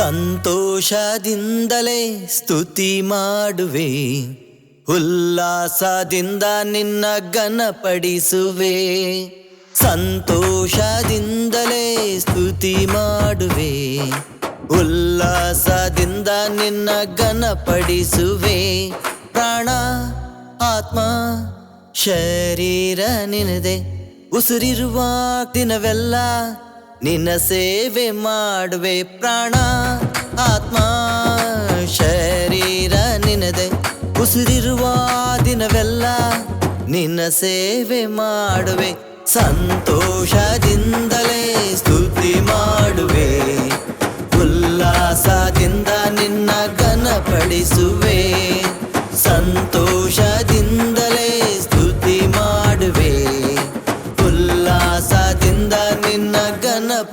ಸಂತೋಷದಿಂದಲೇ ಸ್ತುತಿ ಮಾಡುವೆ. ಉಲ್ಲಾಸದಿಂದ ನಿನ್ನ ಘನಪಡಿಸುವೆ. ಸಂತೋಷದಿಂದಲೇ ಸ್ತುತಿ ಮಾಡುವೆ. ಉಲ್ಲಾಸದಿಂದ ನಿನ್ನ ಘನಪಡಿಸುವೆ. ಪ್ರಾಣ, ಆತ್ಮ, ಶರೀರ ನಿನದೆ ಉಸಿರಿರುವ ದಿನವೆಲ್ಲ ನಿನ್ನ ಸೇವೆ ಮಾಡುವೆ ಪ್ರಾಣ ಆತ್ಮ ಶರೀರ ನಿನದೆ. ಉಸಿರಿರುವ ದಿನವೆಲ್ಲ ನಿನ್ನ ಸೇವೆ ಮಾಡುವೆ. ಸಂತೋಷದಿಂದಲೇ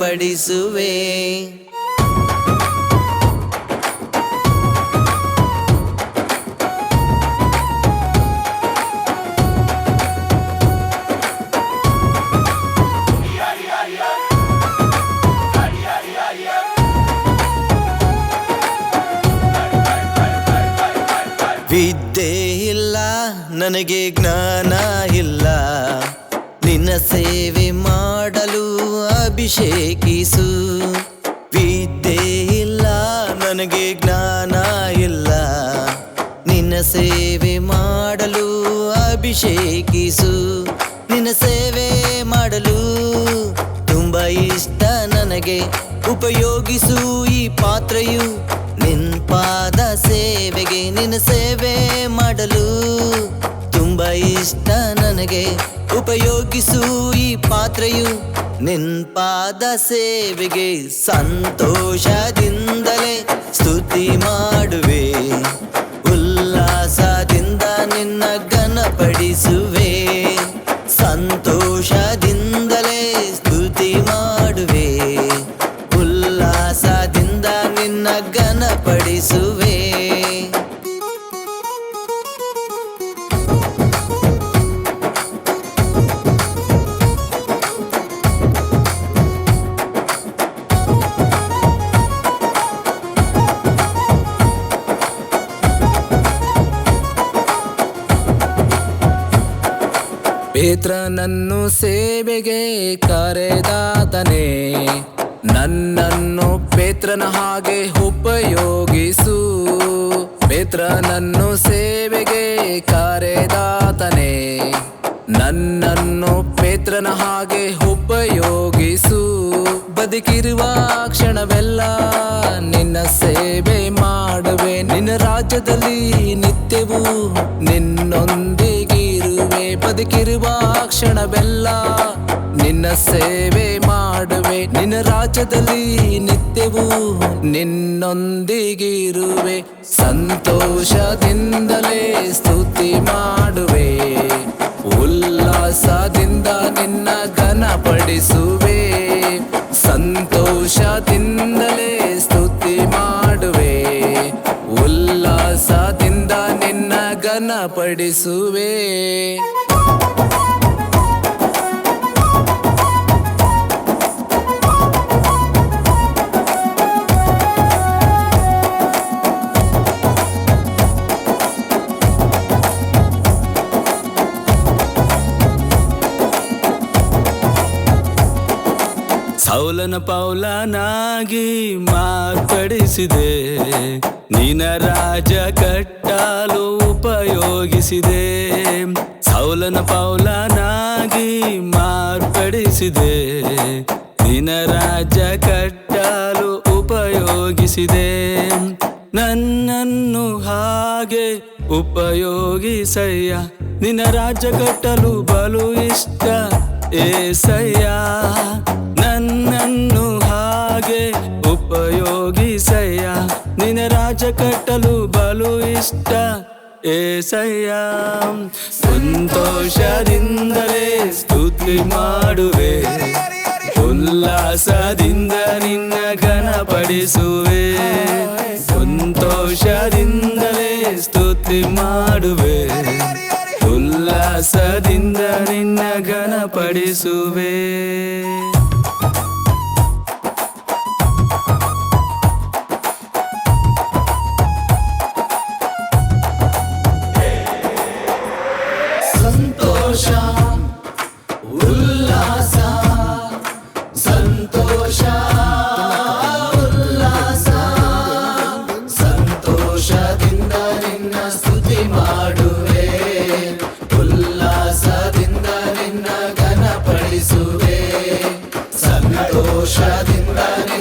ಘನಪಡಿಸುವೆ ವಿದ್ಯೆ ಇಲ್ಲ ನನಗೆ ಜ್ಞಾನ ಇಲ್ಲ. ನಿನ್ನ ಸೇವೆ ಮಾಡಲು ಅಭಿಷೇಕಿಸು. ವಿದ್ಯೆ ಇಲ್ಲ, ನನಗೆ ಜ್ಞಾನ ಇಲ್ಲ. ನಿನ್ನ ಸೇವೆ ಮಾಡಲು ಅಭಿಷೇಕಿಸು. ನಿನ್ನ ಸೇವೆ ಮಾಡಲು ತುಂಬ ಇಷ್ಟ ನನಗೆ. ಉಪಯೋಗಿಸು ಈ ಪಾತ್ರೆಯು ನಿನ್ ಪಾದ ಸೇವೆಗೆ. ನಿನ್ನ ಸೇವೆ ಮಾಡಲು ತುಂಬ ಇಷ್ಟ ನನಗೆ. ಉಪಯೋಗಿಸು ಈ ಪಾತ್ರೆಯು. ನಿನ್ಪಾದ ಸೇವೆಗೆ ಸಂತೋಷದಿಂದಲೇ ಸ್ತುತಿ ಮಾಡುವೆ. ಉಲ್ಲಾಸದಿಂದ ನಿನ್ನ ಘನಪಡಿಸುವೆ. ಸಂತೋಷದಿಂದಲೇ ಸ್ತುತಿ ಮಾಡುವೆ. ಉಲ್ಲಾಸದಿಂದ ನಿನ್ನ ಘನಪಡಿಸುವೆ. ಪೇತ್ರನನ್ನು ಸೇವೆಗೆ ಕರೆದಾತನೇ, ನನ್ನನ್ನು ಪೇತ್ರನ ಹಾಗೆ ಉಪಯೋಗಿಸು. ಪೇತ್ರನನ್ನು ಸೇವೆಗೆ ಕರೆದಾತನೇ, ನನ್ನನ್ನು ಪೇತ್ರನ ಹಾಗೆ ಉಪಯೋಗಿಸು. ಬದುಕಿರುವ ಕ್ಷಣವೆಲ್ಲ ನಿನ್ನ ಸೇವೆ ಮಾಡುವೆ. ನಿನ್ನ ರಾಜ್ಯದಲ್ಲಿ ನಿತ್ಯವೂ ನಿನ್ನೊಂದಿಗಿರುವೆ ಬದುಕಿರುವ ಕ್ಷಣವೆಲ್ಲ ನಿನ್ನ ಸೇವೆ ಮಾಡುವೆ. ನಿನ್ನ ರಾಜ್ಯದಲ್ಲಿ ನಿತ್ಯವೂ ನಿನ್ನೊಂದಿಗಿರುವೆ. ಸಂತೋಷದಿಂದಲೇ ಸ್ತುತಿ ಮಾಡುವೆ. ಉಲ್ಲಾಸದಿಂದ ನಿನ್ನ ಘನಪಡಿಸುವೆ. ಸಂತೋಷದಿಂದಲೇ ನಿನ್ನ ಪಡಿಸುವೆ ಸೌಲನ ಪೌಲನಾಗಿ ಮಾರ್ಪಡಿಸಿದೆ. ನಿನ ರಾಜ ಕಟ್ಟಲು ಉಪಯೋಗಿಸಿದೆ. ಸೌಲನ ಪೌಲನಾಗಿ ಮಾರ್ಪಡಿಸಿದೆ. ನಿನ ರಾಜ ಕಟ್ಟಲು ಉಪಯೋಗಿಸಿದೆ. ನನ್ನನ್ನು ಹಾಗೆ ಉಪಯೋಗಿಸಯ್ಯ. ನಿನ್ನ ರಾಜ್ಯ ಕಟ್ಟಲು ಬಲು ಇಷ್ಟ ಏಸಯ್ಯ. ನನ್ನನ್ನು ಹಾಗೆ ಉಪಯೋಗಿಸಯ್ಯ. ನಿನ್ನ ರಾಜ್ಯ ಕಟ್ಟಲು ಬಲು ಇಷ್ಟ ಏಸಯ್ಯ ಸಂತೋಷದಿಂದಲೇ ಸ್ತುತಿ ಮಾಡುವೆ. ಉಲ್ಲಾಸದಿಂದ ನಿನ್ನ ಘನಪಡಿಸುವೆ. ಸಂತೋಷದಿಂದಲೇ ಸ್ತುತಿ ಮಾಡುವೆ. ಉಲ್ಲಾಸದಿಂದ ನಿನ್ನ ಘನಪಡಿಸುವೆ. স্বাধীন